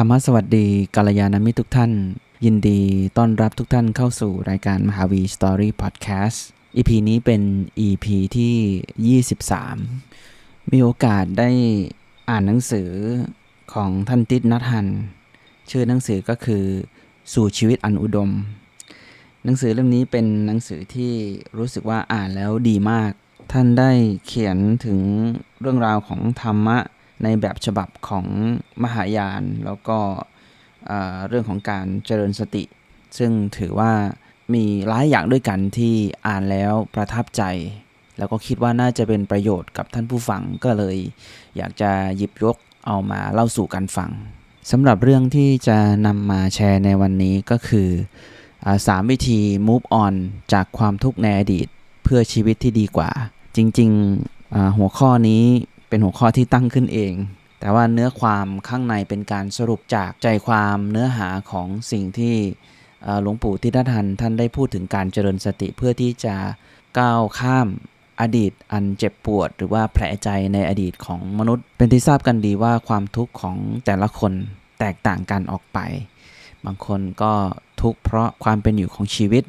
ธรรมสวัสดีกัลยาณมิตรทุกท่าน ยินดีต้อนรับทุกท่านเข้าสู่รายการมหาวีสตอรี่พอดแคสต์ EP นี้เป็น EP ที่ 23 มีโอกาสได้อ่านหนังสือของท่านติดนัทฮัน ชื่อหนังสือก็คือสู่ชีวิตอันอุดม หนังสือเล่มนี้เป็นหนังสือที่รู้สึกว่าอ่านแล้วดีมาก ท่านได้เขียนถึงเรื่องราวของธรรมะ ในแบบฉบับของมหายาน แล้วก็เรื่องของการเจริญสติ ซึ่งถือว่ามีหลายอย่างด้วยกันที่อ่านแล้วประทับใจ แล้วก็คิดว่าน่าจะเป็นประโยชน์กับท่านผู้ฟังก็เลย อยากจะหยิบยกเอามาเล่าสู่กันฟังสำหรับเรื่องที่จะนำมาแชร์ในวันนี้ก็คือสามวิธี move on จากความทุกข์ในอดีต เพื่อชีวิตที่ดีกว่า จริง ๆ หัวข้อนี้ เป็นหัวข้อที่ตั้งขึ้นเอง แต่ว่าเนื้อความข้างในเป็นการสรุปจากใจความเนื้อหาของสิ่งที่หลวงปู่ทิฏฐันท่านได้พูดถึงการเจริญสติเพื่อที่จะก้าวข้ามอดีตอันเจ็บปวด หรือว่าแผลใจในอดีตของมนุษย์ เป็นที่ทราบกันดีว่าความทุกข์ของแต่ละคนแตกต่างกันออกไป บางคนก็ทุกข์เพราะความเป็นอยู่ของชีวิต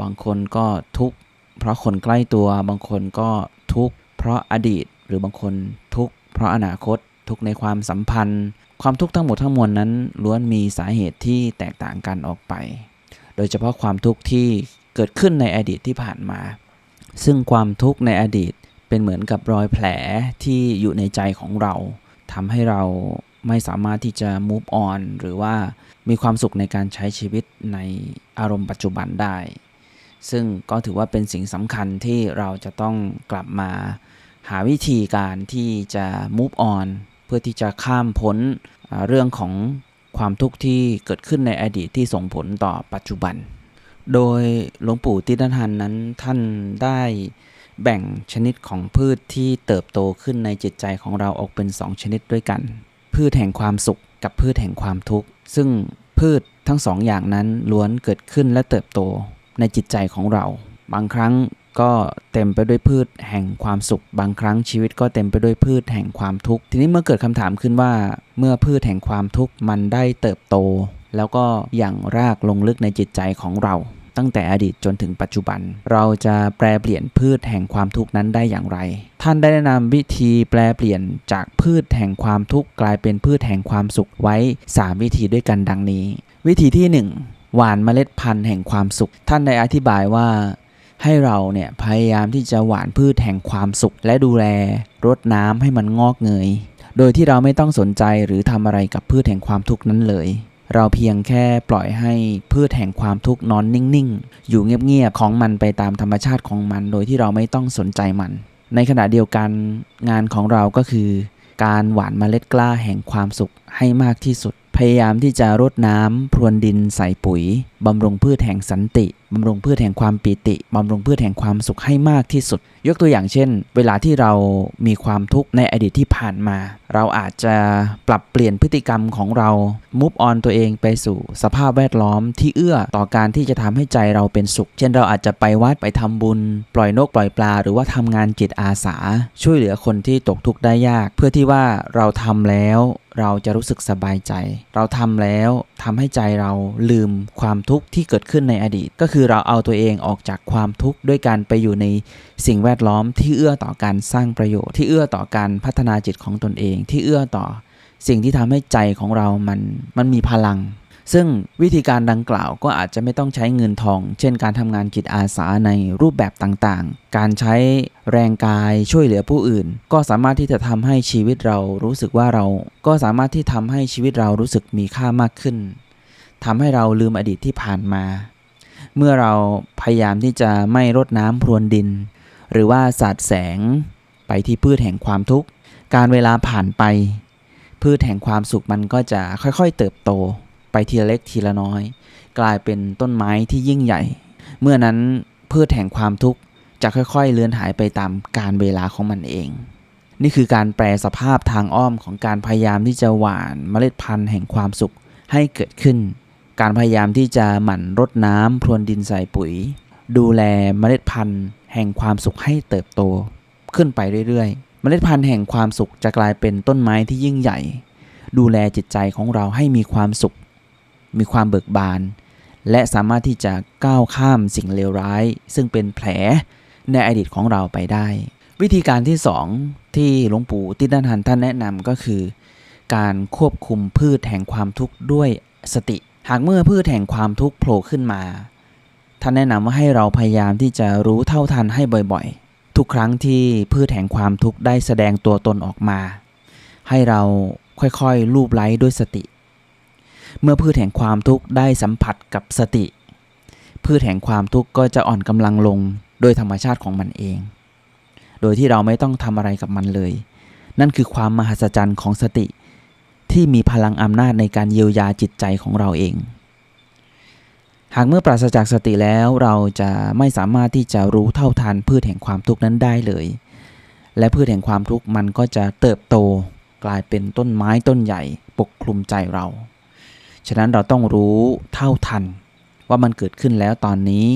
บางคนก็ทุกข์เพราะคนใกล้ตัว บางคนก็ทุกข์เพราะอดีต หรือบางคนทุกข์เพราะอนาคตทุกข์ในความสัมพันธ์ ความทุกข์ทั้งหมดทั้งมวลนั้นล้วนมีสาเหตุที่แตกต่างกันออกไป โดยเฉพาะความทุกข์ที่เกิดขึ้นในอดีตที่ผ่านมา ซึ่งความทุกข์ในอดีตเป็นเหมือนกับรอยแผลที่อยู่ในใจของเราทำให้เราไม่สามารถที่จะ move on หรือว่ามีความสุขในการใช้ชีวิตในอารมณ์ปัจจุบันได้ ซึ่งก็ถือว่าเป็นสิ่งสำคัญที่เราจะต้องกลับมา หาวิธีการที่จะ move on เพื่อที่จะข้ามพ้นเรื่องของความทุกข์ที่เกิดขึ้นในอดีตที่ส่งผลต่อปัจจุบัน โดยหลวงปู่ติดทันนั้นท่านได้แบ่งชนิดของพืชที่เติบโตขึ้นในจิตใจของเราออกเป็น 2 ชนิดด้วยกัน พืชแห่งความสุขกับพืชแห่งความทุกข์ ซึ่งพืชทั้งสองอย่างนั้นล้วนเกิดขึ้นและเติบโตในจิตใจของเรา บางครั้ง ก็เต็มไปด้วยพืชแห่งความสุข บางครั้งชีวิตก็เต็มไปด้วยพืชแห่งความทุกข์ทีนี้เมื่อเกิดคำถามขึ้นว่า เมื่อพืชแห่งความทุกข์มันได้เติบโต แล้วก็อย่างรากลงลึกในจิตใจของเรา ตั้งแต่อดีตจนถึงปัจจุบัน เราจะแปลเปลี่ยนพืชแห่งความทุกข์นั้นได้อย่างไร ท่านได้แนะนำวิธีแปลเปลี่ยนจากพืชแห่งความทุกข์กลายเป็นพืชแห่งความสุขไว้ 3 วิธีด้วยกันดังนี้ วิธีที่ 1หวานเมล็ดพันธุ์แห่งความสุข ท่านได้อธิบายว่า ให้เราเนี่ยพยายามที่จะหว่านพืชแห่งความสุข และดูแลรดน้ำให้มันงอกเงย โดยที่เราไม่ต้องสนใจหรือทำอะไรกับพืชแห่งความทุกข์นั้นเลย เราเพียงแค่ปล่อยให้พืชแห่งความทุกข์นอนนิ่งๆ อยู่เงียบๆ ของมันไปตามธรรมชาติของมัน โดยที่เราไม่ต้องสนใจมัน ในขณะเดียวกันงานของเราก็คือ การหว่านเมล็ดกล้าแห่งความสุขให้มากที่สุด พยายามที่จะรดน้ำพรวนดินใส่ปุ๋ย บำรุงพืชแห่งสันติ บำรุงพืชแห่งความปีติ บำรุงพืชแห่งความสุขให้มากที่สุด ยกตัวอย่างเช่น เวลาที่เรามีความทุกข์ในอดีตที่ผ่านมา เราอาจจะปรับเปลี่ยนพฤติกรรมของเรามุฟออนตัวเองไปสู่สภาพแวดล้อมที่เอื้อต่อการที่จะทำให้ใจเราเป็นสุข เช่นเราอาจจะไปวัดไปทำบุญ ปล่อยนกปล่อยปลา หรือว่าทำงานจิตอาสา ช่วยเหลือคนที่ตกทุกข์ได้ยาก เพื่อที่ว่าเราทำแล้วเราจะรู้สึกสบายใจ เราทำแล้วทำให้ใจเราลืมความทุกข์ทุกที่เกิดขึ้นในอดีต ก็คือเราเอาตัวเองออกจากความทุกข์ด้วยการไปอยู่ในสิ่งแวดล้อมที่เอื้อต่อการสร้างประโยชน์ ที่เอื้อต่อการพัฒนาจิตของตนเอง ที่เอื้อต่อ สิ่งที่ทำให้ใจของเรามันมันมีพลัง ซึ่งวิธีการดังกล่าวก็อาจจะไม่ต้องใช้เงินทอง เช่น การทำงานจิตอาสาในรูปแบบต่างๆ การใช้แรงกายช่วยเหลือผู้อื่น ก็สามารถที่จะทำให้ชีวิตเรารู้สึกว่าเรา ก็สามารถที่ทำให้ชีวิตเรารู้สึกมีค่ามากขึ้น ทำให้เราลืมอดีตที่ผ่านมา เมื่อเราพยายามที่จะไม่รดน้ำพรวนดิน หรือว่าสาดแสงไปที่พืชแห่งความทุกข์ การเวลาผ่านไป พืชแห่งความสุขมันก็จะค่อยๆเติบโต ไปทีละเล็กทีละน้อย กลายเป็นต้นไม้ที่ยิ่งใหญ่ เมื่อนั้นพืชแห่งความทุกข์จะค่อยๆเลือนหายไปตามการเวลาของมันเอง นี่คือการแปลสภาพทางอ้อมของการพยายามที่จะหว่านเมล็ดพันธุ์แห่งความสุขให้เกิดขึ้น การพยายามที่จะหมั่นรดน้ำพรวนดินใส่ปุ๋ย ดูแลเมล็ดพันธุ์แห่งความสุขให้เติบโต ขึ้นไปเรื่อยๆ เมล็ดพันธุ์แห่งความสุขจะกลายเป็นต้นไม้ที่ยิ่งใหญ่ ดูแลจิตใจของเราให้มีความสุข มีความเบิกบาน และสามารถที่จะก้าวข้ามสิ่งเลวร้าย ซึ่งเป็นแผลในอดีตของเราไปได้ วิธีการที่สองที่หลวงปู่ติดนันทันท่านแนะนำก็คือ การควบคุมพืชแห่งความทุกข์ด้วยสติ หากเมื่อพืชแห่งความทุกข์โผล่ขึ้นมา ท่านแนะนำว่าให้เราพยายามที่จะรู้เท่าทันให้บ่อยๆ ทุกครั้งที่พืชแห่งความทุกข์ได้แสดงตัวตนออกมา ให้เราค่อยๆลูบไล้ด้วยสติ เมื่อพืชแห่งความทุกข์ได้สัมผัสกับสติ พืชแห่งความทุกข์ก็จะอ่อนกำลังลงโดยธรรมชาติของมันเอง โดยที่เราไม่ต้องทำอะไรกับมันเลย นั่นคือความมหัศจรรย์ของสติ ที่มีพลังอำนาจในการเยียวยาจิตใจของเราเอง หากเมื่อปราศจากสติแล้วเราจะไม่สามารถที่จะรู้เท่าทันพืชแห่งความทุกข์นั้นได้เลย และพืชแห่งความทุกข์มันก็จะเติบโตกลายเป็นต้นไม้ต้นใหญ่ปกคลุมใจเรา ฉะนั้นเราต้องรู้เท่าทันว่ามันเกิดขึ้นแล้วตอนนี้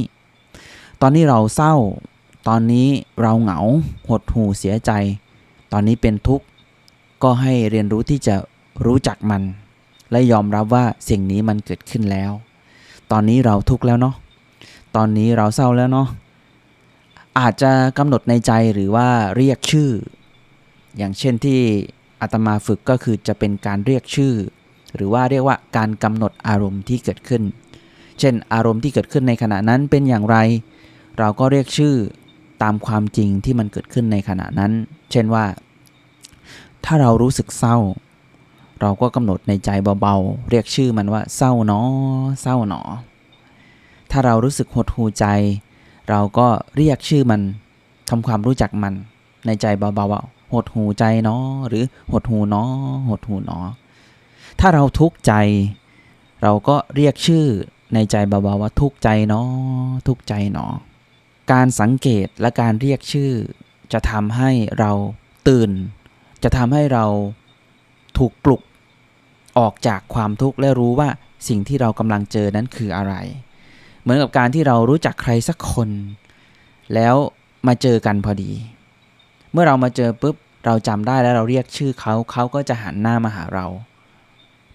ตอนนี้เราเศร้า ตอนนี้เราเหงา หดหู่เสียใจ ตอนนี้เป็นทุกข์ ก็ให้เรียนรู้ที่จะ รู้จักมัน และยอมรับว่าสิ่งนี้มันเกิดขึ้นแล้ว ตอนนี้เราทุกข์แล้วเนาะตอนนี้เราเศร้าแล้วเนาะอาจจะกำหนดในใจหรือว่าเรียกชื่อ อย่างเช่นที่อาตมาฝึกก็คือจะเป็นการเรียกชื่อ หรือว่าเรียกว่าการกำหนดอารมณ์ที่เกิดขึ้น เช่น อารมณ์ที่เกิดขึ้นในขณะนั้นเป็นอย่างไร เราก็เรียกชื่อตามความจริงที่มันเกิดขึ้นในขณะนั้น เช่นว่า ถ้าเรารู้สึกเศร้า เราก็กำหนดในใจเบาๆ เรียกชื่อมันว่าเศร้าเนอ เศร้าหนอ ถ้าเรารู้สึกหดหูใจ เราก็เรียกชื่อมันทำความรู้จักมัน ในใจเบาๆว่าหดหูใจเนาะหรือหดหูเนาะหดหูเนาะถ้าเราทุกข์ใจ เราก็เรียกชื่อในใจเบาๆว่าทุกข์ใจเนาะทุกข์ใจเนาะการสังเกตและการเรียกชื่อ จะทำให้เราตื่น จะทำให้เรา ถูกปลุกออกจากความทุกข์และรู้ว่าสิ่งที่เรากำลังเจอนั้นคืออะไร เหมือนกับการที่เรารู้จักใครสักคน แล้วมาเจอกันพอดี เมื่อเรามาเจอปุ๊บเราจำได้แล้วเราเรียกชื่อเขาเขาก็จะหันหน้ามาหาเรา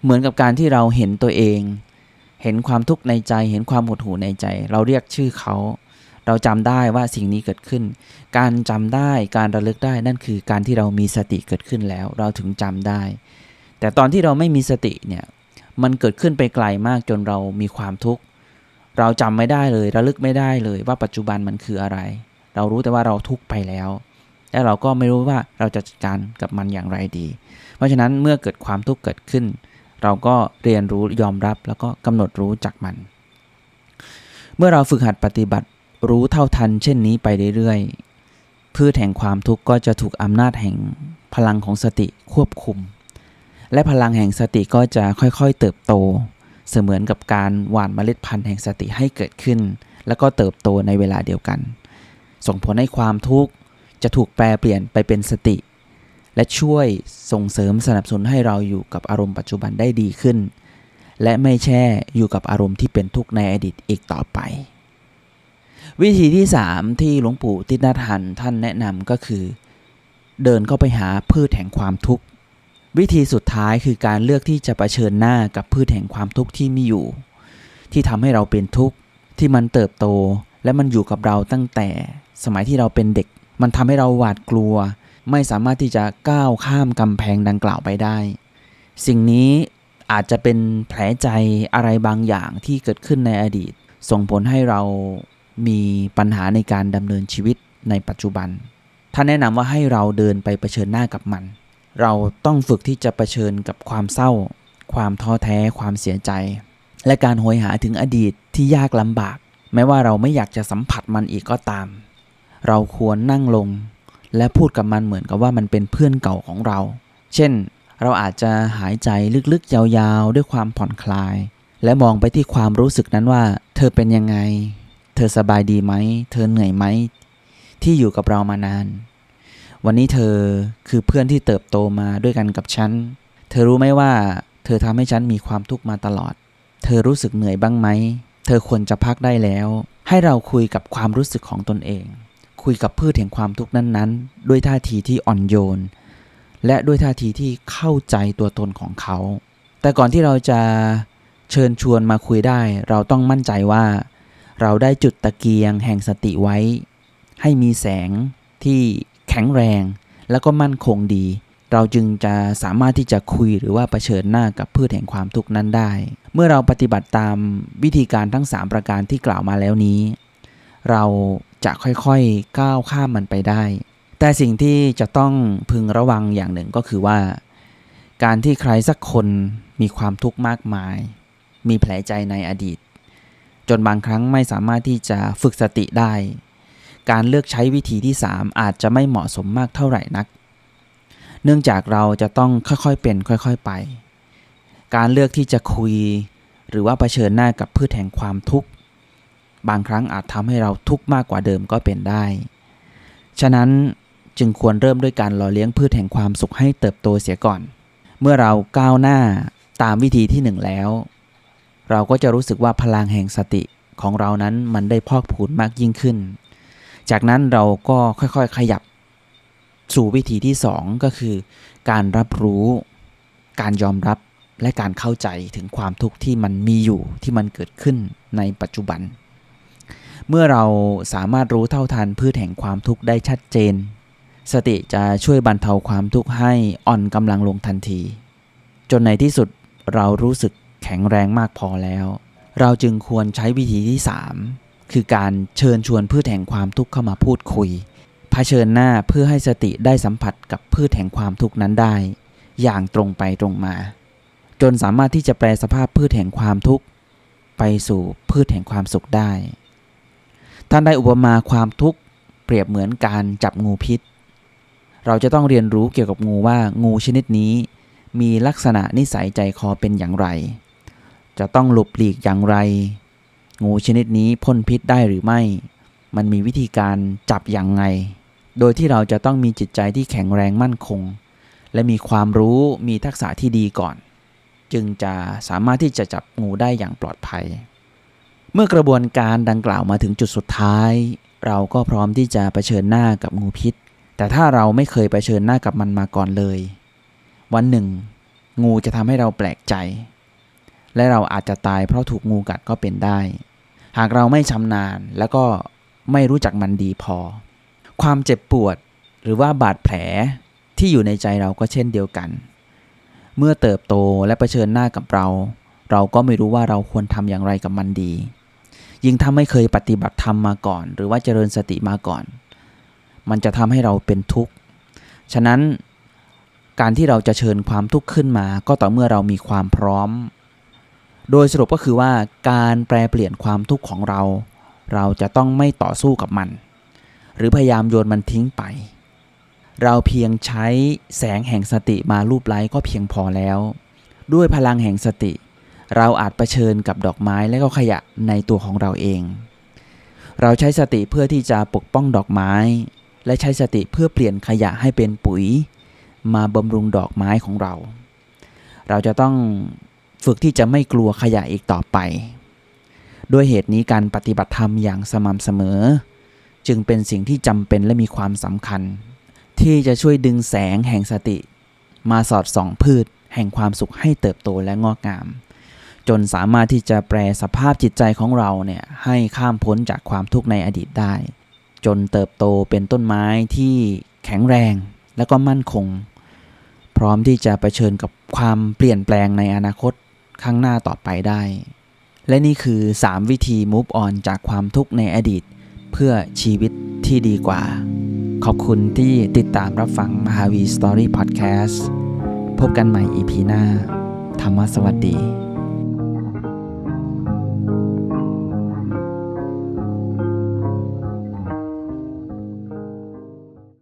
เหมือนกับการที่เราเห็นตัวเอง เห็นความทุกข์ในใจ เห็นความหดหู่ในใจ เราเรียกชื่อเขา เราจำได้ว่าสิ่งนี้เกิดขึ้น การจำได้การระลึกได้นั่นคือการที่เรามีสติเกิดขึ้นแล้ว เราถึงจำได้ แต่ตอนที่เราไม่มีสติเนี่ยมันเกิดขึ้นไปไกลมากจนเรามีความทุกข์ เราจำไม่ได้เลยระลึกไม่ได้เลยว่าปัจจุบันมันคืออะไร เรารู้แต่ว่าเราทุกข์ไปแล้วและเราก็ไม่รู้ว่าเราจะจัดการกับมันอย่างไรดี เพราะฉะนั้นเมื่อเกิดความทุกข์เกิดขึ้น เราก็เรียนรู้ยอมรับแล้วก็กำหนดรู้จักมัน เมื่อเราฝึกหัดปฏิบัติ รู้เท่าทันเช่นนี้ไปเรื่อยๆ พืชแห่งความทุกข์ก็จะถูกอำนาจแห่งพลังของสติควบคุม และพลังแห่งสติก็จะค่อยๆ เติบโต เสมือนกับการหว่านเมล็ดพันธุ์แห่งสติให้เกิดขึ้น แล้วก็เติบโตในเวลาเดียวกัน ส่งผลให้ความทุกข์จะถูกแปลเปลี่ยนไปเป็นสติ และช่วยส่งเสริมสนับสนุนให้เราอยู่กับอารมณ์ปัจจุบันได้ดีขึ้น และไม่แช่อยู่กับอารมณ์ที่เป็นทุกข์ในอดีตอีกต่อไป วิธีที่ 3 ที่หลวงปู่ติณทันท่านแนะนำก็คือ เดินเข้าไปหาพืชแห่งความทุกข์ วิธีสุดท้ายคือการเลือกที่จะะเผชิญหน้ากับพืชแห่งความทุกข์ที่มีอยู่ ที่ทำให้เราเป็นทุกข์ที่มันเติบโต และมันอยู่กับเราตั้งแต่ สมัยที่เราเป็นเด็ก มันทำให้เราหวาดกลัว ไม่สามารถที่จะก้าวข้ามกำแพงดังกล่าวไปได้ สิ่งนี้อาจจะเป็นแผลใจอะไรบางอย่างที่เกิดขึ้นในอดีต ส่งผลให้เรา มีปัญหาในการดำเนินชีวิตในปัจจุบันท่านแนะนำว่าให้เราเดินไปเผชิญหน้ากับมัน เราต้องฝึกที่จะะเผชิญกับความเศร้า ความท้อแท้ ความเสียใจ และการโหยหาถึงอดีตที่ยากลำบาก แม้ว่าเราไม่อยากจะสัมผัสมันอีกก็ตาม เราควรนั่งลง และพูดกับมันเหมือนกับว่ามันเป็นเพื่อนเก่าของเรา เช่น เราอาจจะหายใจลึกๆยาวๆ ด้วยความผ่อนคลาย และมองไปที่ความรู้สึกนั้นว่า เธอเป็นยังไง อสบายดีไหม เธอเหนื่อยไหม ที่อยู่กับเรามานาน วันนี้เธอคือเพื่อนที่เติบโตมาด้วยกันกับฉัน เธอรู้ไหมว่า เธอทำให้ฉันมีความทุกข์มาตลอด เธอรู้สึกเหนื่อยบ้างไหม เธอควรจะพักได้แล้ว ให้เราคุยกับความรู้สึกของตนเอง คุยกับพืชแห่งความทุกข์นั้นๆ ด้วยท่าทีที่อ่อนโยน และด้วยท่าทีที่เข้าใจตัวตนของเขา แต่ก่อนที่เราจะเชิญชวนมาคุยได้ เราต้องมั่นใจว่า เราได้จุดตะเกียงแห่งสติไว้ ให้มีแสงที่แข็งแรง แล้วก็มั่นคงดี เราจึงจะสามารถที่จะคุยหรือว่าเผชิญหน้ากับพืชแห่งความทุกข์นั้นได้ เมื่อเราปฏิบัติตามวิธีการทั้ง 3 ประการที่กล่าวมาแล้วนี้ เราจะค่อยๆก้าวข้ามมันไปได้ แต่สิ่งที่จะต้องพึงระวังอย่างหนึ่งก็คือว่า การที่ใครสักคนมีความทุกข์มากมาย มีแผลใจในอดีต นบางครั้งไม่สามารถที่จะฝึกสติได้ การเลือกใช้วิธีที่ 3 อาจจะไม่เหมาะสมมากเท่าไหร่นัก เนื่องจากเราจะต้องค่อยๆเป็นค่อยๆไป การเลือกที่จะคุย หรือว่าเผชิญหน้ากับพืชแห่งความทุกข์ บางครั้งอาจทำให้เราทุกข์มากกว่าเดิมก็เป็นได้ ฉะนั้นจึงควรเริ่มด้วยการหล่อเลี้ยงพืชแห่งความสุขให้เติบโตเสียก่อน เมื่อเราก้าวหน้าตามวิธีที่หนึ่งแล้ว เราก็จะรู้สึกว่าพลังแห่งสติของเรานั้นมันได้พอกพูนมากยิ่งขึ้น จากนั้นเราก็ค่อยๆขยับสู่วิธีที่สองก็คือ การรับรู้ การยอมรับและการเข้าใจถึงความทุกข์ที่มันมีอยู่ที่มันเกิดขึ้นในปัจจุบัน เมื่อเราสามารถรู้เท่าทันพืชแห่งความทุกข์ได้ชัดเจน สติจะช่วยบรรเทาความทุกข์ให้อ่อนกำลังลงทันที จนในที่สุดเรารู้สึก แข็งแรงมากพอแล้ว เราจึงควรใช้วิธีที่ 3 คือการเชิญชวนพืชแห่งความทุกข์เข้ามาพูดคุยเผชิญหน้าเพื่อให้สติได้สัมผัสกับพืชแห่งความทุกข์นั้นได้ อย่างตรงไปตรงมา จนสามารถที่จะแปลสภาพพืชแห่งความทุกข์ไปสู่พืชแห่งความสุขได้ ท่านได้อุปมาความทุกข์เปรียบเหมือนการจับงูพิษ เราจะต้องเรียนรู้เกี่ยวกับงูว่างูชนิดนี้ มีลักษณะนิสัยใจคอเป็นอย่างไร จะต้องหลบหลีกอย่างไร งูชนิดนี้พ่นพิษได้หรือไม่ มันมีวิธีการจับอย่างไง โดยที่เราจะต้องมีจิตใจที่แข็งแรงมั่นคง และมีความรู้มีทักษะที่ดีก่อน จึงจะสามารถที่จะจับงูได้อย่างปลอดภัย เมื่อกระบวนการดังกล่าวมาถึงจุดสุดท้าย เราก็พร้อมที่จะะเผชิญหน้ากับงูพิษ แต่ถ้าเราไม่เคยเผชิญหน้ากับมันมาก่อนเลย วันหนึ่ง งูจะทำให้เราแปลกใจ และเราอาจจะตายเพราะถูกงูกัดก็เป็นได้ หากเราไม่ชำนาญแล้วก็ไม่รู้จักมันดีพอ ความเจ็บปวดหรือว่าบาดแผลที่อยู่ในใจเราก็เช่นเดียวกัน เมื่อเติบโตและะเผชิญหน้ากับเรา เราก็ไม่รู้ว่าเราควรทำอย่างไรกับมันดี ยิ่งถ้าไม่เคยปฏิบัติธรรมมาก่อน หรือว่าเจริญสติมาก่อน มันจะทำให้เราเป็นทุกข์ ฉะนั้นการที่เราจะเชิญความทุกข์ขึ้นมา ก็ต่อเมื่อเรามีความพร้อม โดยสรุปก็คือว่าการแปลเปลี่ยนความทุกข์ของเรา เราจะต้องไม่ต่อสู้กับมัน หรือพยายามโยนมันทิ้งไป เราเพียงใช้แสงแห่งสติมารูปไล้ก็เพียงพอแล้ว ด้วยพลังแห่งสติ เราอาจเผชิญกับดอกไม้และก็ขยะในตัวของเราเอง เราใช้สติเพื่อที่จะปกป้องดอกไม้ และใช้สติเพื่อเปลี่ยนขยะให้เป็นปุ๋ย มาบำรุงดอกไม้ของเรา เราจะต้อง ฝึกที่จะไม่กลัวขยะอีกต่อไป ด้วยเหตุนี้การปฏิบัติธรรมอย่างสม่ำเสมอ จึงเป็นสิ่งที่จำเป็นและมีความสำคัญ ที่จะช่วยดึงแสงแห่งสติ มาสอดส่องพืช แห่งความสุขให้เติบโตและงอกงาม จนสามารถที่จะแปลสภาพจิตใจของเราเนี่ยให้ข้ามพ้นจากความทุกข์ในอดีตได้ จนเติบโตเป็นต้นไม้ที่แข็งแรงและก็มั่นคง พร้อมที่จะะเผชิญกับความเปลี่ยนแปลงในอนาคต ข้างหน้าต่อไปได้ และนี่คือ 3 วิธี move on จากความทุกข์ในอดีต เพื่อชีวิตที่ดีกว่า ขอบคุณที่ติดตามรับฟังมหาวีสตอรี่พอดแคสต์พบกันใหม่ EP หน้า ธรรมสวัสดี